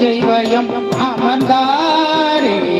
செய்வயம் அமர்ந்தாரே.